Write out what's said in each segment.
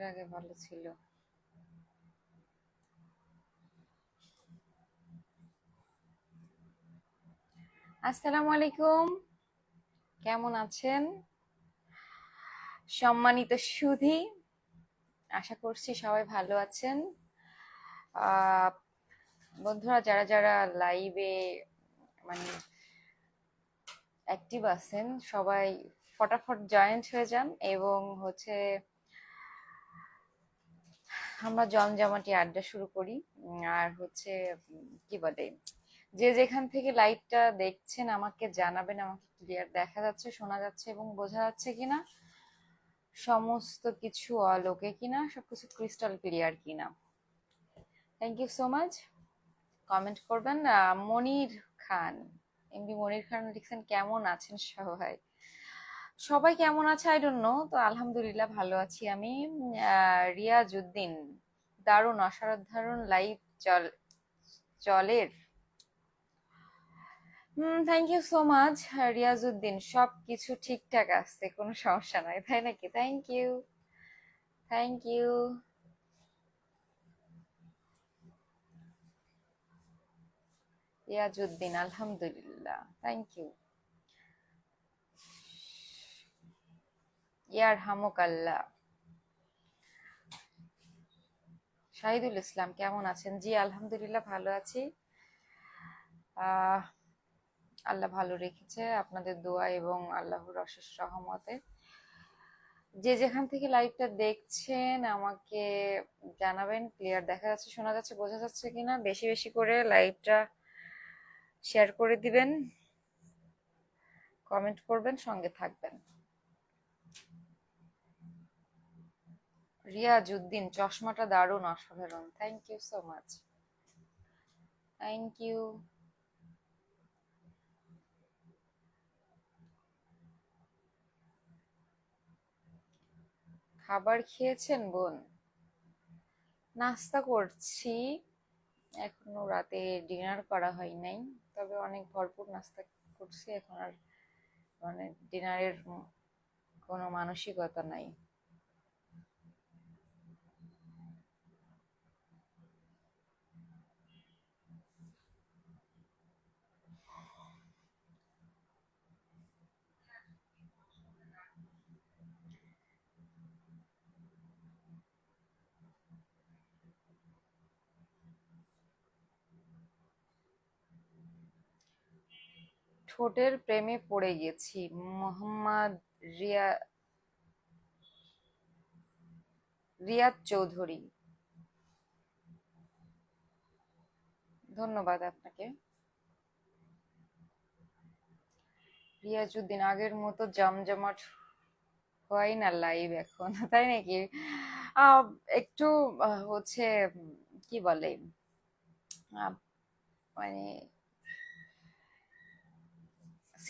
এর আগে ভালো ছিল। আসসালামু আলাইকুম। কেমন আছেন? সম্মানিত সুধি। আশা করছি সবাই ভালো আছেন। বন্ধুরা, যারা যারা লাইভে মানে অ্যাক্টিভ আছেন, সবাই ফটাফট জয়েন্ট হয়ে যান এবং হচ্ছে আমরা জমজমাটি আড্ডা শুরু করি আর হচ্ছে কি বলে, যে যেখান থেকে লাইভটা দেখছেন আমাকে জানাবেন, আমাকে ক্লিয়ার দেখা যাচ্ছে, শোনা যাচ্ছে এবং বোঝা যাচ্ছে কিনা, সমস্ত কিছু অলোকে কিনা, সবকিছু ক্রিস্টাল ক্লিয়ার কিনা। Thank you so much comment করবেন মনির খান এমবি মনির খান লিখছেন কেমন আছেন সবাই। সবাই কেমন আছে? আই ডোন্ট নো তো আলহামদুলিল্লাহ ভালো আছি আমি। রিয়াজউদ্দিন, দারুণ, অসাধারণ লাইভ চল, চলের। হুম thank you so much Riazuddin. সব কিছু ঠিকঠাক আছে, কোনো সমস্যা নাই, তাই নাকি? Thank you thank you Riazuddin, আলহামদুলিল্লাহ থ্যাংক ইউ ইয়ার হামুক আল্লাহ শাহিদুল ইসলাম, কেমন আছেন? জি, আলহামদুলিল্লাহ, ভালো আছি। আল্লাহ ভালো রেখেছে আপনাদের দোয়া এবং আল্লাহর অশেষ রহমতে। যে যেখান থেকে লাইভটা দেখছেন, আমাকে জানাবেন ক্লিয়ার দেখা যাচ্ছে, শোনা যাচ্ছে, বোঝা যাচ্ছে কিনা, বেশি বেশি করে লাইভটা শেয়ার করে দিবেন কমেন্ট করবেন, সঙ্গে থাকবেন। রিয়াজউদ্দিন, চশমাটা দারুণ অসাধারণ। Thank you so much thank you খাবার খেয়েছেন, বোন? নাস্তা করছি। এখনও রাতে ডিনার করা হয় নাই, তবে অনেক ভরপুর নাস্তা করছি। এখন আর মানে ডিনারের কোনো মানসিকতা নাই। ঠোঁটের প্রেমে পড়ে গেছি। মোহাম্মদ রিয়া, রিয়াদ চৌধুরী। ধন্যবাদ আপনাকে। রিয়াজউদ্দিন, আগের মতো জমজমাট হয় না লাইভ এখন, তাই নাকি? একটু হচ্ছে কি বলে? মানে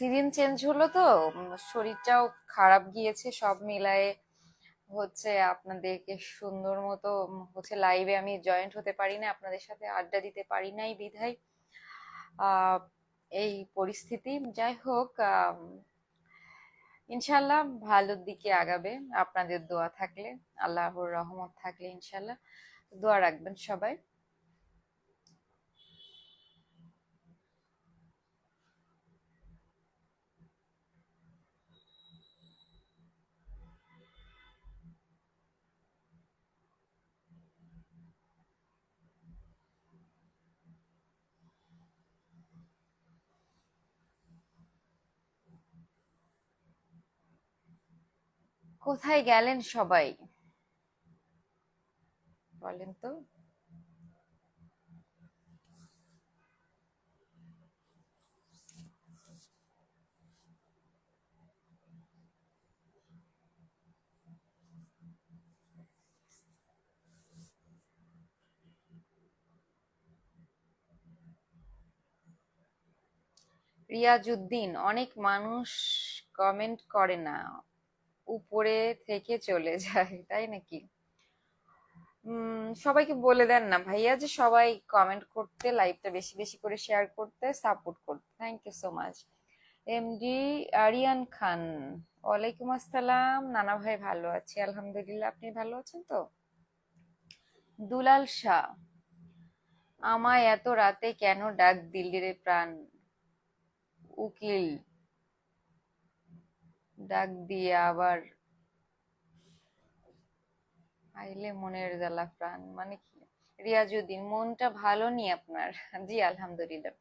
সিজন চেঞ্জ হলো তো শরীরটাও খারাপ গিয়েছে, সব মিলায়ে হচ্ছে আপনাদেরকে সুন্দর মতো হচ্ছে লাইভে আমি জয়েন্ট হতে পারি না, আপনাদের সাথে আড্ডা দিতে পারি নাই বিধায়। এই পরিস্থিতি, যাই হোক ইনশাল্লাহ ভালোর দিকে আগাবে, আপনাদের দোয়া থাকলে, আল্লাহর রহমত থাকলে ইনশাল্লাহ দোয়া রাখবেন সবাই। কোথায় গেলেন সবাই? বলেন তো। রিয়াজউদ্দিন অনেক মানুষ কমেন্ট করে না। উপরে থেকে চলে যায়, তাই নাকি? সবাইকে বলে দেন না ভাইয়া যে সবাই কমেন্ট করতে লাইভটা বেশি বেশি করে শেয়ার করতে সাপোর্ট করতে। Thank you so much MD Ariyan Khan ওয়ালাইকুম আসসালাম। নানা ভাই ভালো আছি, আলহামদুলিল্লাহ। আপনি ভালো আছেন তো? দুলাল শাহ, আমায় এত রাতে কেন ডাক দিলি রে প্রাণ? উকিল। ডাক দিয়ে আবার আইলে মনের জ্বালা, প্রাণ মানে কি? রিয়াজুদ্দিন, মনটা ভালো নি আপনার? জি, আলহামদুলিল্লাহ।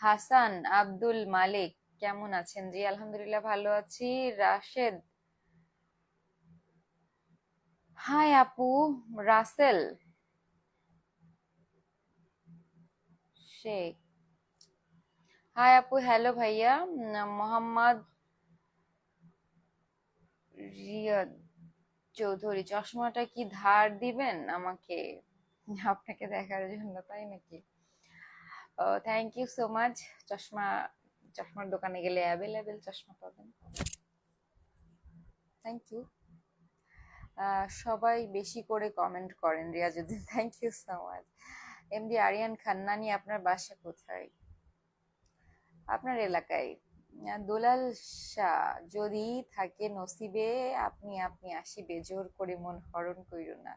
হাসান আব্দুল মালিক, কেমন আছেন? জি, আলহামদুলিল্লাহ, ভালো আছি। রাশেদ। হাই আপু, রাসেল। শেখ। হাই আপু, হ্যালো ভাইয়া। মোহাম্মদ রিয়াদ চৌধুরী চশমাটা কি ধার দিবেন? আমাকে আপনাকে দেখার জন্য, তাই নাকি? থ্যাংক ইউ সো মাচ চশমা, চশমার দোকানে গেলে অ্যাভেলেবেল চশমা পাবেন। থ্যাংক ইউ সবাই বেশি করে কমেন্ট করেন, Riazuddin. Thank you so much MD Ariyan খান্নানি আপনার বাসা কোথায়? আপনার এলাকায়। দুলাল শাহ, যদি থাকে নসিবে, আপনি আপনি আসিবে জোর করে মন হরণ কইরো না।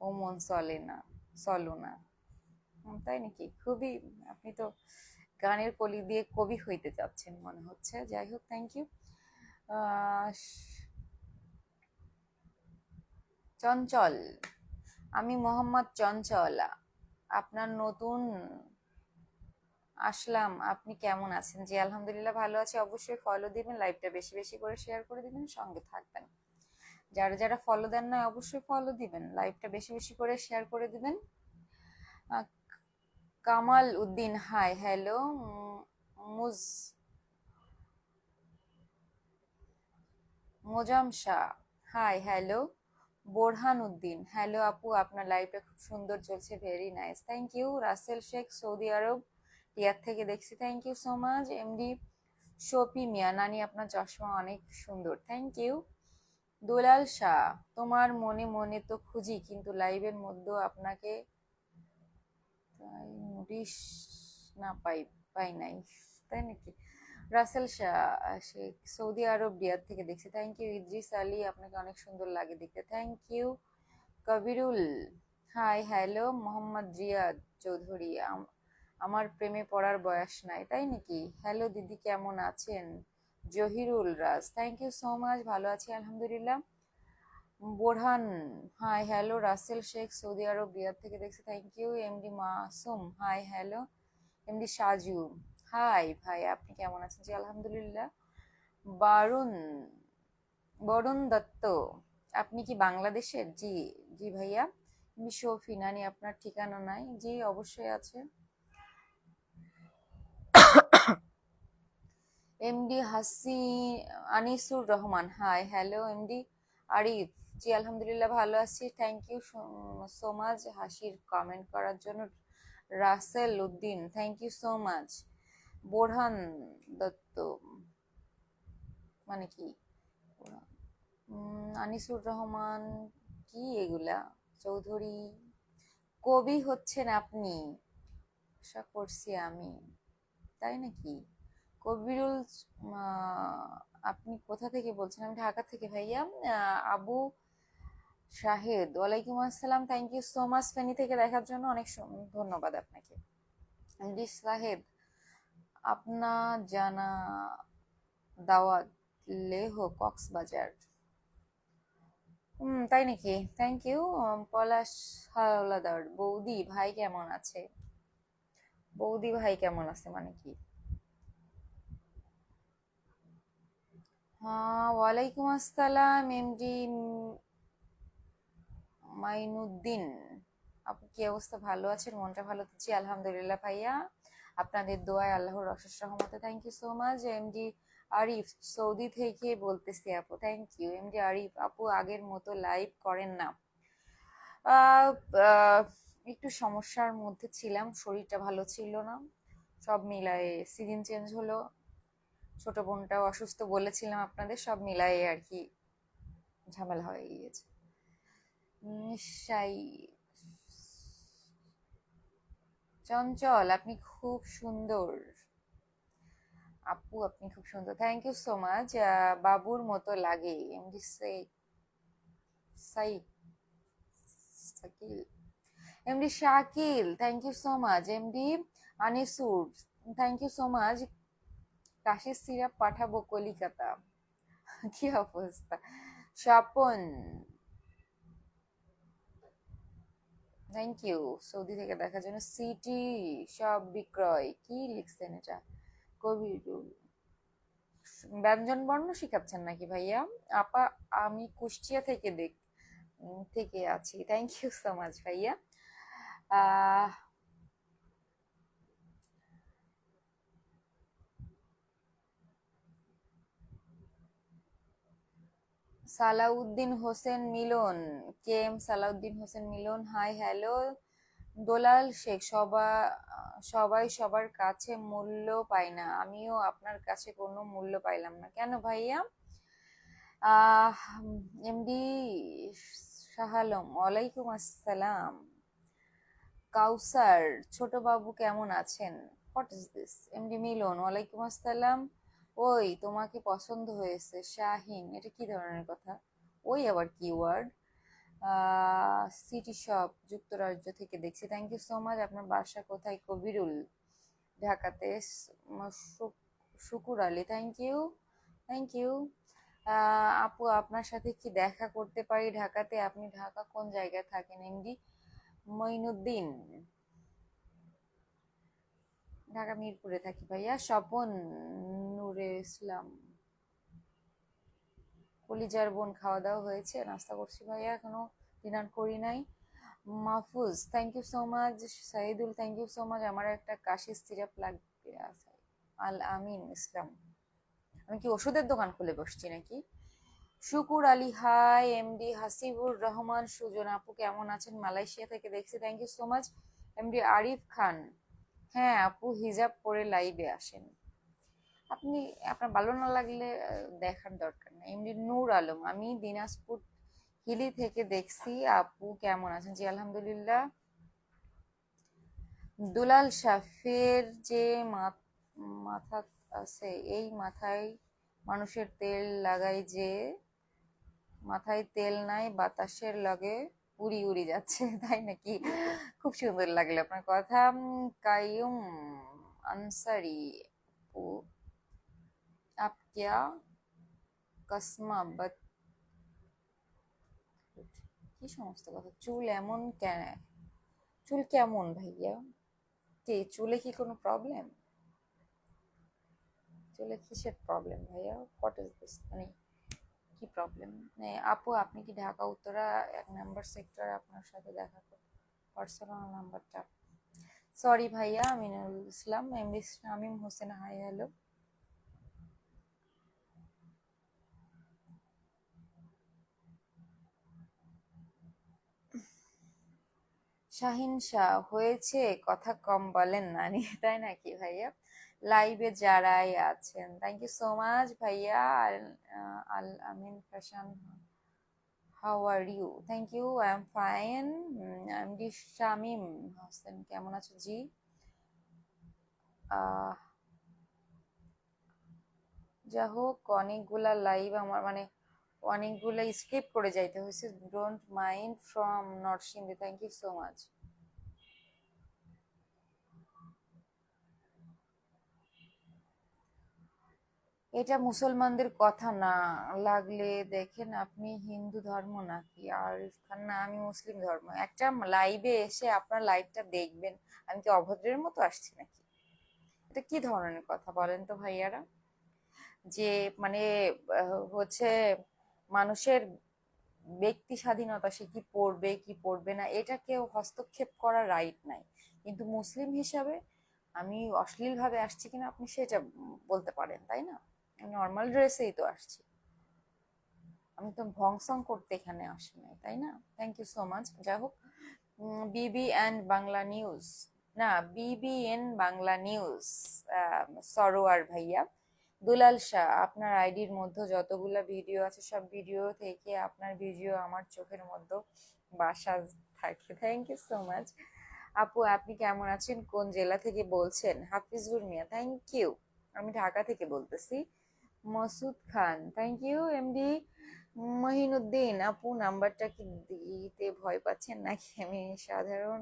ও মন চলে না, চলো না। তাই নাকি? খুবই, আপনি তো গানের কলি দিয়ে কবি হইতে চাচ্ছেন মনে হচ্ছে। যাই হোক থ্যাংক ইউ চঞ্চল, আমি মোহাম্মদ চঞ্চল। আপনার নতুন আসলাম। আপনি কেমন আছেন? জি, আলহামদুলিল্লাহ ভালো আছি। অবশ্যই ফলো দিবেন লাইভটা বেশি বেশি করে শেয়ার করে দিবেন, সঙ্গে থাকবেন। যারা যারা ফলো দেন না অবশ্যই ফলো দিবেন লাইভটা বেশি বেশি করে শেয়ার করে দিবেন। কামাল উদ্দিন হাই হ্যালো মুজ, Mozam Shah hi hello Borhan Uddin hello আপু, আপনার লাইফটা খুব সুন্দর চলছে very nice thank you Rasel Sheikh, Saudi Arab Riyadh থেকে দেখছি। Thank you so much MD শপি মিয়া নানি, আপনার চশমা অনেক সুন্দর। থ্যাংক ইউ দুলাল শাহ, তোমার মনে মনে তো খুঁজি, কিন্তু লাইভের মধ্যেও আপনাকে নোটিশ না পাই পাই নাই। তাই নাকি? Rasel Shah Sheikh Saudi Arab Riyadh থেকে দেখছি। থ্যাংক ইউ ইদ্রিস আলী, আপনাকে অনেক সুন্দর লাগে দেখতে। Thank you Kabirul. Hi hello Mohammad Riyad Chowdhury. আমার প্রেমে পড়ার বয়স নাই, তাই নাকি? হ্যালো দিদি কেমন আছেন? Zahirul Raj thank you so much ভালো আছি, আলহামদুলিল্লাহ। Borhan hi hello Rasel Sheikh, Saudi Arab, Riyadh থেকে দেখছি thank you MD Masum hi hello MD Saju hi ভাই, আপনি কেমন আছেন? জি, আলহামদুলিল্লাহ। বারুন বরুণ দত্ত, আপনি কি বাংলাদেশের? জি জি ভাইয়া এমডি শফি, নানি, আপনার ঠিকানা নাই? জি, অবশ্যই আছে। MD Hasi Anisur Rahman hi hello MD Arif জি, আলহামদুলিল্লাহ ভালো আছি। থ্যাংক ইউ সো মাচ হাসির কমেন্ট করার জন্য। Rasel Uddin thank you so much Borhan Dutta মানে কি? আনিসুর রহমান, কি এগুলা? চৌধুরী, কবি হচ্ছেন আপনি। আশা করছি আমি। তাই নাকি? কবিরুল আপনি কোথা থেকে বলছেন? আমি ঢাকা থেকে। ভাইয়া আবু শাহেদ, ওয়ালাইকুম আসসালাম। Thank you so much Feni থেকে দেখার জন্য অনেক ধন্যবাদ আপনাকে। জি সাহেদ, আপনা জানা দাওয়াত লেহ, কক্সবাজার। হুম তাই নাকি? Thank you Palash Howlader. বৌদি, ভাই কেমন আছে? বৌদি, ভাই কেমন আছে মানে কি? হ্যাঁ ওয়ালাইকুম আসসালাম এমডি মাইনুদ্দিন। আপু, কি অবস্থা? ভালো আছেন? মনটা ভালো তো? আলহামদুলিল্লাহ ভাইয়া। আপনাদের দোয়ায় আল্লাহর অশেষ রহমতে thank you so much MD Arif, Saudi থেকে বলতেছি আপু থ্যাংক ইউ এমডি আরিফ, আপু, আগের মতো লাইভ করেন না। একটু সমস্যার মধ্যে ছিলাম, শরীরটা ভালো ছিল না। সব মিলায়ে সিজন চেঞ্জ হলো। ছোট বোনটাও অসুস্থ বলেছিলাম আপনাদের, সব মিলাই আর কি ঝামেলা হয়ে গিয়েছে। নিশ্চয়ই চঞ্চল, আপনি খুব সুন্দর। আপু, আপনি খুব সুন্দর। থ্যাংক ইউ সো মাচ বাবুর মতো লাগে। এমডি সাই সাই Shakil MD Shakil thank you so much MD Anisur thank you so much কাশির সিরাপ পাঠাবো কলিকাতা। কি অবস্থা? স্বপন। থ্যাংক ইউ সৌদি থেকে দেখার জন্য সিটি সব বিক্রয়। কি লিখছেন এটা? কবিরুল। ব্যঞ্জন বর্ণ শিখাচ্ছেন নাকি ভাইয়া? আপা, আমি কুষ্টিয়া থেকে দেখ থেকে আছি। থ্যাংক ইউ সো মাচ ভাইয়া। আহ Salauddin Hossain Milon, K M Salauddin Hossain Milon, hi hello, Dulal Sheikh, সবা, সবাই সবার কাছে মূল্য পায় না। আমিও আপনার কাছে কোনো মূল্য পাইলাম না। কেন ভাইয়া? এমডি শাহ আলম ওয়ালাইকুম আসসালাম। কাউসার, ছোট বাবু কেমন আছেন? What is this MD Milon, ওয়ালাইকুম আসসালাম। ওই তোমাকে পছন্দ হয়েছে, শাহিন। এটা কি ধরনের কথা? ওই আবার কি ওয়ার্ড সিটি শপ যুক্তরাজ্য থেকে দেখছি। থ্যাংক ইউ সো মাচ আপনার বাসা কোথায়? কবিরুল, ঢাকাতে Shukur Ali. Thank you thank you আপু, আপনার সাথে কি দেখা করতে পারি ঢাকাতে? আপনি ঢাকা কোন জায়গায় থাকেন, এমডি? মঈনুদ্দিন। ঢাকা মিরপুরে থাকি ভাইয়া। স্বপন নূরে ইসলাম। কলিজার বোন খাওয়া দাওয়া হয়েছে, নাস্তা করছি ভাইয়া, এখনও ডিনার করি নাই। Mahfuz thank you so much Saidul thank you so much আমার একটা কাশির সিরাপ লাগবে আল আমিন ইসলাম। আমি কি ওষুধের দোকান খুলে বসছি নাকি? শুকুর আলী, হাই এমডি হাসিবুর রহমান, সুজন আপু, কেমন আছেন? মালয়েশিয়া থেকে দেখছি thank you so much MD Arif Khan হ্যাঁ আপু, হিজাব পরে লাইভে আসেন। আপনি, আপনার ভালো না লাগলে দেখার দরকার নেই। এমনি নূর আলম, আমি দিনাজপুর হিলি থেকে দেখছি। আপু, কেমন আছেন? জি, আলহামদুলিল্লাহ। দুলাল শাফের যে মাথা আছে, এই মাথায় মানুষের তেল লাগাই যে, মাথায় তেল নাই, বাতাসের লগে উড়ি উড়ি যাচ্ছে, তাই নাকি? খুব সুন্দর লাগল আপনার কথা। কায়ুম আনসারি ও আপ কিয়া কসমা, বাত কি সমস্ত কথা? চুল এমন কেন? চুল কেমন ভাইয়া? কে, চুলে কি কোনো প্রবলেম চুলে কিসের প্রবলেম ভাইয়া? হোয়াট ইজ দিস মানে কি প্রবলেম আপু, আপনি কি ঢাকা, উত্তরা এক নাম্বার সেক্টর আপনার সাথে দেখা করতে পার্সোনাল নাম্বারটা সরি ভাইয়া, Aminul Islam MD Shamim Hossain hi hello Shahin Shah, হয়েছে, কথা কম বলেন নি তাই নাকি ভাইয়া? লাইভে যারাই আছেন। থ্যাংক ইউ সো মাচ ভাইয়া। Al Amin fashion how are you thank you I am fine I M D Shamim Hossain কেমন আছো জি? যা হোক অনেকগুলা লাইভ আমার মানে অনেকগুলা স্কিপ করে যাইতে হয়েছে don't mind from Narsingdi thank you so much এটা মুসলমানদের কথা না লাগলে দেখেন আপনি হিন্দু ধর্ম নাকি? আরিফ খান না, আমি মুসলিম ধর্ম। একটা লাইভে এসে আপনার লাইভটা দেখবেন। আমি কি অভদ্রের মতো আসছি নাকি? এটা কি ধরনের কথা বলেন তো ভাইয়ারা? যে মানে হচ্ছে মানুষের ব্যক্তি স্বাধীনতা সে কি পড়বে কি পড়বে না, এটা কেউ হস্তক্ষেপ করার রাইট নাই। কিন্তু মুসলিম হিসাবে আমি অশ্লীলভাবে আসছি কিনা আপনি সেটা বলতে পারেন, তাই না? নর্মাল ড্রেসেই তো আসছি। আমি তো ভংসং করতে এখানে আসি নাই, তাই না? থ্যাংক ইউ সো মাচ যাই হোক বিবি অ্যান্ড বাংলা নিউজ না বিবিএন বাংলা নিউজ সরোয়ার ভাইয়া। দুলাল শাহ, আপনার আইডির মধ্যে যতগুলা ভিডিও আছে, সব ভিডিও থেকে আপনার ভিডিও আমার চোখের মধ্যে বাসা থাকে। থ্যাংক ইউ সো মাচ আপু, আপনি কেমন আছেন? কোন জেলা থেকে বলছেন? হাফিজুর মিয়া থ্যাংক ইউ আমি ঢাকা থেকে বলতেছি। Masud Khan. Thank you MD Mohinuddin. আপু, নাম্বারটা কি দিতে ভয় পাচ্ছেন নাকি? আমি সাধারণ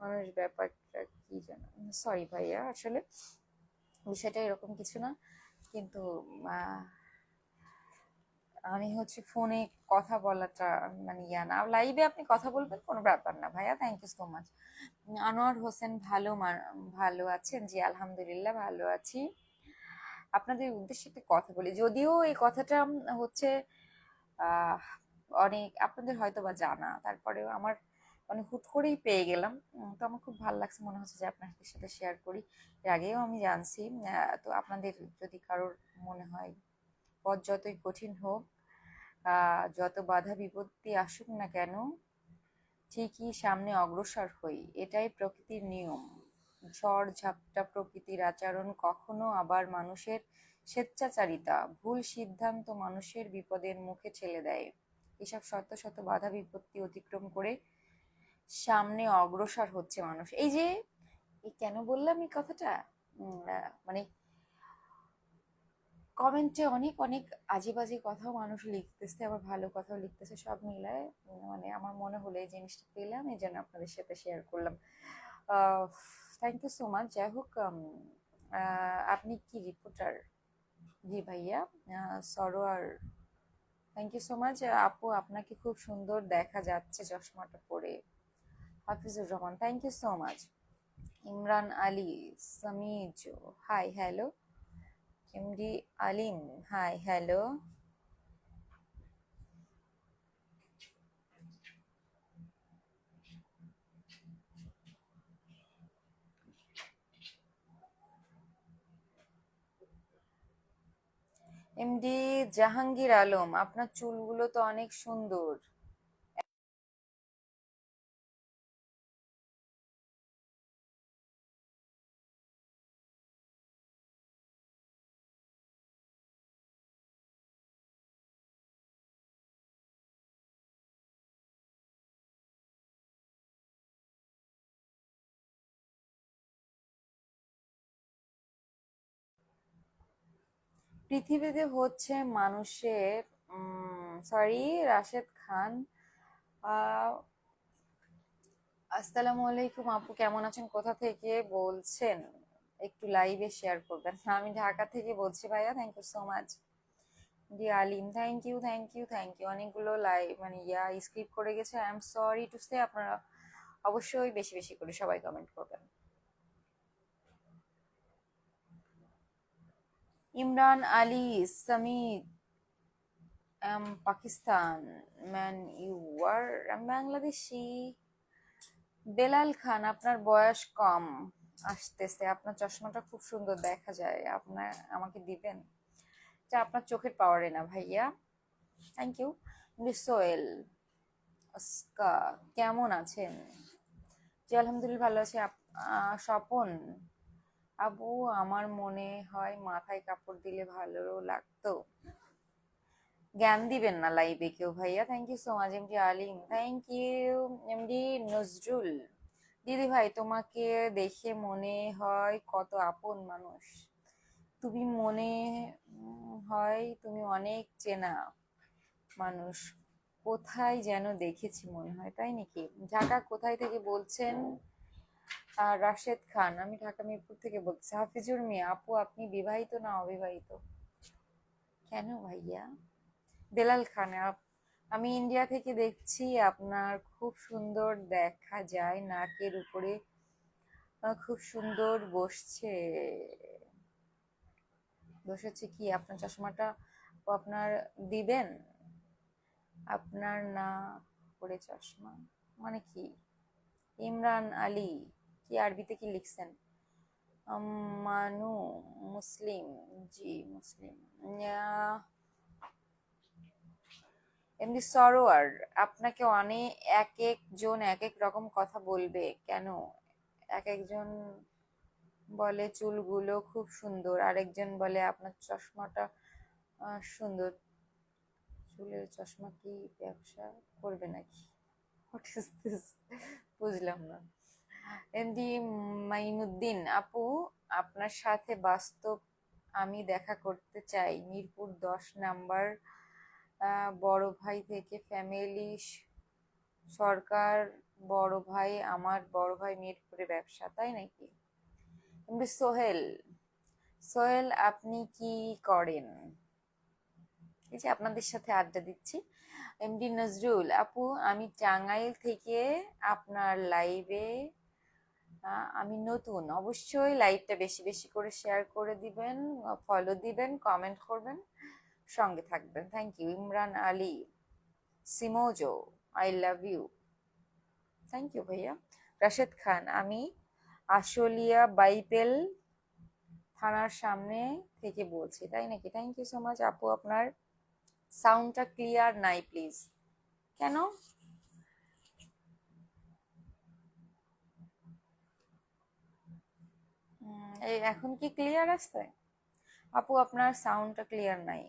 মানুষ, ব্যাপারটা কি জানো সরি ভাইয়া, আসলে বিষয়টা এরকম কিছু না। কিন্তু আমি হচ্ছে ফোনে কথা বলাটা মানে ইয়া না। লাইভে আপনি কথা বলবেন, কোনো ব্যাপার না ভাইয়া। Thank you so much Anwar Hossain ভালো ভালো আছেন? জি, আলহামদুলিল্লাহ, ভালো আছি। আপনাদের উদ্দেশ্যে একটা কথা বলি। যদিও এই কথাটা হচ্ছে অনেক আপনাদের হয়তো বা জানা, তারপরেও আমার মানে হুট করেই পেয়ে গেলাম। তো আমার খুব ভালো লাগছে, মনে হচ্ছে যে আপনাদের সাথে শেয়ার করি। এর আগেও আমি জানছি তো আপনাদের যদি কারোর মনে হয় পথ যতই কঠিন হোক যত বাধা বিপত্তি আসুক না কেন, ঠিকই সামনে অগ্রসর হই। এটাই প্রকৃতির নিয়ম। ঝড় ঝাপটা প্রকৃতির আচরণ কখনো আবার মানুষের স্বেচ্ছাচারিতা, ভুল সিদ্ধান্ত মানুষের বিপদের মুখে ঠেলে দেয়। এসব শত শত বাধা বিপত্তি অতিক্রম করে সামনে অগ্রসর হচ্ছে মানুষ। এই যে, এই কেন বললাম এই কথাটা? মানে কমেন্টে অনেক অনেক আজে বাজে কথাও মানুষ লিখতেছে, আবার ভালো কথাও লিখতেছে, সব মিলায় মানে আমার মনে হলো এই জিনিসটা পেলাম, এই জন্য আপনাদের সাথে শেয়ার করলাম। থ্যাংক ইউ সো মাচ যাই হোক আপনি কি রিপোর্টার জি ভাইয়া Sarwar thank you so much আপু, আপনাকে খুব সুন্দর দেখা যাচ্ছে চশমাটা পরে। Hafizur Rahman thank you so much Imran Ali, সামিজ hi hello MD Alim hi hello MD Jahangir Alam আপনার চুলগুলো তো অনেক সুন্দর। পৃথিবীতে হচ্ছে মানুষের সরি রাশেদ খান। আসসালামু আলাইকুম আপু, কেমন আছেন? কোথা থেকে বলছেন? একটু লাইভে শেয়ার করবেন। আমি ঢাকা থেকে বলছি ভাইয়া thank you so much G, Alim thank you thank you thank you অনেকগুলো লাইভ মানে ইয়া স্ক্রিপ্ট করে গেছে। I am sorry to say আপনারা অবশ্যই বেশি বেশি করে সবাই কমেন্ট করবেন। ইমরান আলী সামিদ um, Pakistan man you are Bangladeshi. Belal Khan আপনার বয়স কম আসতেছে আপনার চশমাটা খুব সুন্দর দেখা যায় আপনার আমাকে দিবেন? এটা আপনার চোখের পাওয়ারে না ভাইয়া? থ্যাংক ইউ আসকা কেমন আছেন? জি আলহামদুলিল্লাহ ভালো আছি। স্বপন আবু, আমার মনে হয় মাথায় কাপড় দিলে ভালো লাগতো। জ্ঞান দিবেন না লাইভে কেউ, ভাইয়া। Thank you so much MD Alim. Thank you MD Nazrul. দিদি ভাই, তোমাকে দেখে মনে হয় কত আপন মানুষ। তুমি মনে হয় তুমি অনেক চেনা মানুষ। কোথায় যেন দেখেছি মনে হয়, তাই নাকি? ঢাকা কোথায় থেকে বলছেন? রাশেদ খান, আমি ঢাকা মিরপুর থেকে বলছি, হাফিজুর মিয়া, আপু, আপনি বিবাহিত না অবিবাহিত? কেন ভাইয়া? বেলাল খান আমি ইন্ডিয়া থেকে দেখছি, আপনার খুব সুন্দর দেখা যায়, নাকের উপরে খুব সুন্দর বসছে। বসেছে কি? আপনার চশমাটা আপনার দিবেন? আপনার না করে চশমা? মানে কি? ইমরান আলী। কি আরবিতে কি লিখছেন? মানু, মুসলিম, জি, মুসলিম। এমনি সরোয়ার, আপনাকে অনেক এক একজন এক এক রকম কথা বলবে, কেন? এক একজন বলে চুলগুলো খুব সুন্দর, আরেকজন বলে আপনার চশমাটা সুন্দর। চুলের চশমা কি ব্যবসা করবে নাকি? বুঝলাম না। এমডি মাইনুদ্দিন, আপু, আপনার সাথে বাস্তব আমি দেখা করতে চাই। মিরপুর দশ নাম্বার বড় ভাই থেকে ফ্যামিলি সরকার, বড় ভাই, আমার বড় ভাই মিরপুরে ব্যবসা, তাই নাকি? এমনি সোহেল সোহেল, আপনি কি করেন? এই যে আপনাদের সাথে আড্ডা দিচ্ছি। এমডি নজরুল, আপু, আমি টাঙ্গাইল থেকে আপনার লাইভে আমি নতুন। অবশ্যই লাইভটা বেশি বেশি করে শেয়ার করে দিবেন ফলো দিবেন কমেন্ট করবেন। সঙ্গে থাকবেন। Thank you Imran Ali, সিমোজো I love you thank you ভাইয়া। রাশেদ খান, আমি আশুলিয়া বাইপেল থানার সামনে থেকে বলছি, তাই নাকি? থ্যাংক ইউ সো মাচ আপু, আপনার সাউন্ডটা ক্লিয়ার নাই প্লিজ কেন? এই এখন কি ক্লিয়ার আসছে আপু, আপনার সাউন্ডটা ক্লিয়ার নাই।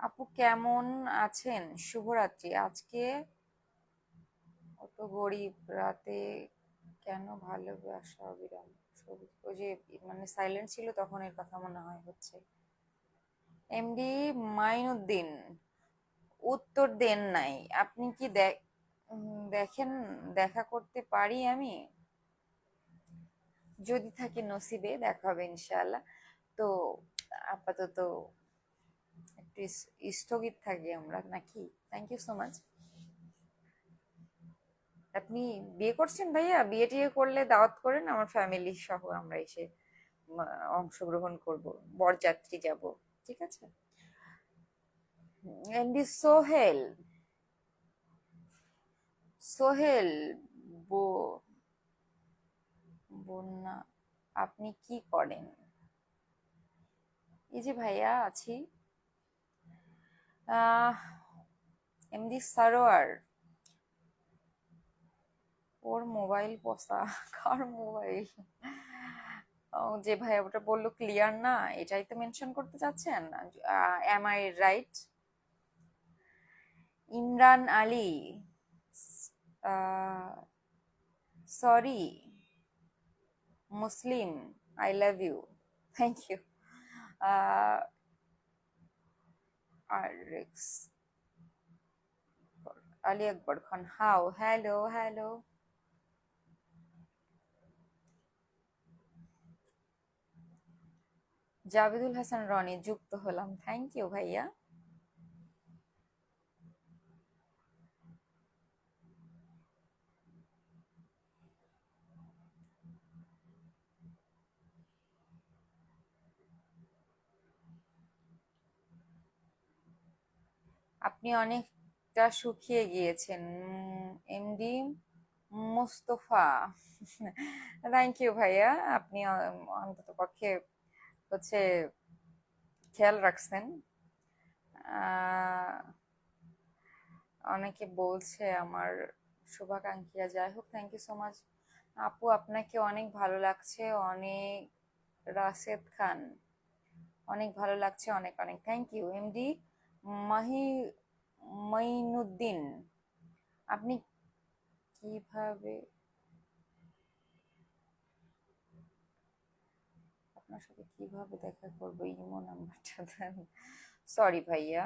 আপু, কেমন আছেন? শুভরাত্রি। আজকে অত গরিব রাতে কেন ভালোবাসা অবিরাম? যে মানে সাইলেন্ট ছিল তখন এর কথা মনে হয় হচ্ছে। এমডি মাইনুদ্দিন। উত্তর দেন নাই। আপনি কি দেখ দেখেন, দেখা করতে পারি আমি? যদি থাকে নসিবে, দেখা হবে ইনশাআল্লাহ। তো আপাতত একটু স্থগিত থাকি আমরা, নাকি? থ্যাংক ইউ সো মাচ আপনি বিয়ে করছেন ভাইয়া? বিয়ে টিয়ে করলে দাওয়াত করেন, আমার ফ্যামিলি সহ আমরা এসে অংশগ্রহণ করব। বরযাত্রী যাব, ঠিক আছে? এমডি সোহেল সোহেল বো বন্যা আপনি কি করেন? এই যে ভাইয়া আছি। এমডি সারোয়ার ওর মোবাইল পসা কার মোবাইল যে ভাইয়া ওটা বলল ক্লিয়ার না, এটাই তো মেনশন করতে চাচ্ছেন? Am I right Imran Ali sorry Muslim I love you thank you আরেক্স Ali Akbar Khan, how, hello hello, Jabedul Hasan Roni, যুক্ত হলাম থ্যাংক ইউ ভাইয়া। আপনি অনেকটা শুকিয়ে গিয়েছেন এমডি মুস্তফা। থ্যাংক ইউ ভাইয়া। আপনি অন্তত পক্ষে হচ্ছে খেয়াল রাখছেন। অনেকে বলছে আমার শুভাকাঙ্ক্ষীরা, যাই হোক থ্যাংক ইউ সো মাচ আপু, আপনাকে অনেক ভালো লাগছে, অনেক রাশেদ খান। অনেক ভালো লাগছে, অনেক অনেক। Thank you MD Mahi, Mainuddin, আপনি কীভাবে আপনার সাথে কীভাবে দেখা করব? ইমো নাম্বারটা দেন। সরি ভাইয়া।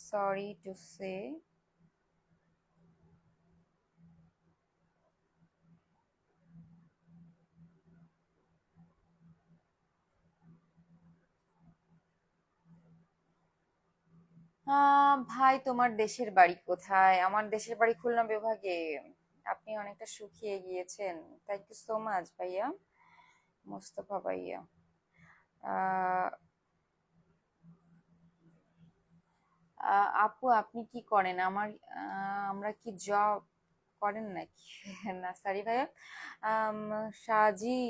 সরি টু সে ভাই, তোমার দেশের বাড়ি কোথায়? আমার দেশের বাড়ি খুলনা বিভাগে। আপনি অনেকটা শুকিয়ে গিয়েছেন। থ্যাংক ইউ সো মাচ ভাইয়া। মোস্তফা, ভাইয়া। আপু, আপনি কি করেন? আমার আমরা কি জব করেন নাকি? না সরি ভাইয়া। সাজি,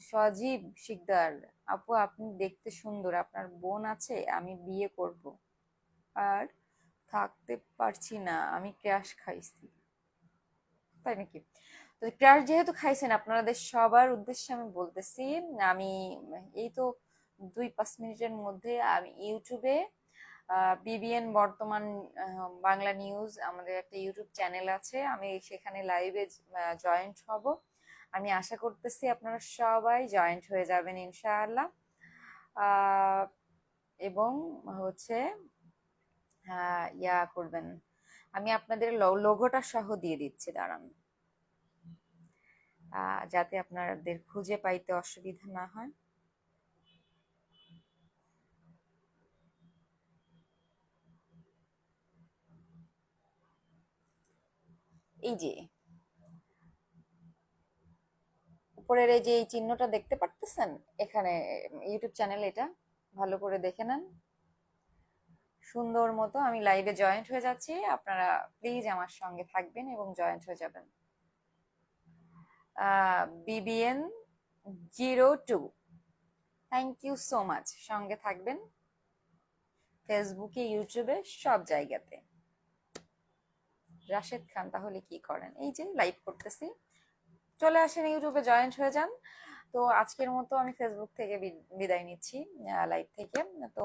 সজীব শিকদার। আপু, আপনি দেখতে সুন্দর। আপনার বোন আছে, আমি বিয়ে করব। আর থাকতে পারছি না, আমি ক্র্যাশ খাইছি। তাই নাকি? তো ক্র্যাশ যেহেতু খাইছেন, আপনাদের সবার উদ্দেশ্যে আমি বলতেছি, আমি এই তো দুই পাঁচ মিনিটের মধ্যে আমি ইউটিউবে বিবিএন বর্তমান বাংলা নিউজ আমাদের একটা ইউটিউব চ্যানেল আছে, আমি সেখানে লাইভে জয়েন্ট হব। আমি আশা করতেছি আপনারা সবাই জয়েন্ট হয়ে যাবেন ইনশাআল্লাহ। এবং হচ্ছে আহ, ইয়া করবেন। আমি আপনাদের লোগোটা সহ দিয়ে দিচ্ছি দাঁড়ান। যাতে আপনাদের খুঁজে পাইতে অসুবিধা না হয়। এই যে উপরের এই যে এই চিহ্নটা দেখতে পারতেছেন? এখানে ইউটিউব চ্যানেল এটা। ভালো করে দেখে নেন। সুন্দর মতো আমি লাইভে জয়েন্ট হয়ে যাচ্ছি। আপনারা প্লিজ আমার সঙ্গে থাকবেন এবং জয়েন্ট হয়ে যাবেন। BBN zero two thank you so much সঙ্গে থাকবেন ফেসবুকে ইউটিউবে সব জায়গাতে। রাশেদ খান, তাহলে কি করেন? এই যে লাইভ করতেছি। চলে আসেন ইউটিউবে জয়েন্ট হয়ে যান। তো আজকের মতো আমি ফেসবুক থেকে বিদায় নিচ্ছি লাইভ থেকে। তো